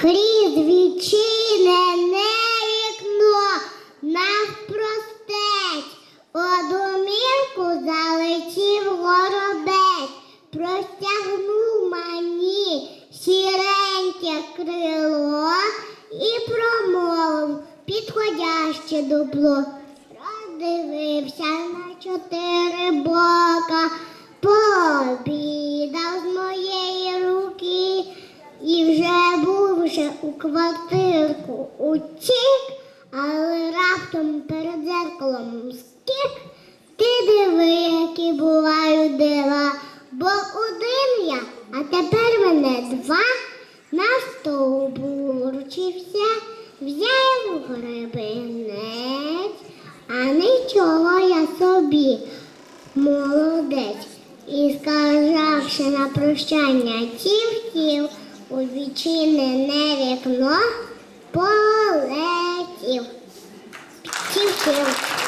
Крізь відчинене вікно навпростець у домівку залетів горобець, простягнув мені сіреньке крило і промовив підходяще дупло. Роздивився на чотири бока, пообідав вже у квартирку утік, але раптом перед зеркалом стік. Ти диви, які бувають дива, бо один я, а тепер мене два. На стовбу вручився, взяв гребенець, а нічого я собі, молодець. І сказавши на прощання тів-тів, у відчинене вікно полетів. Тів-тів.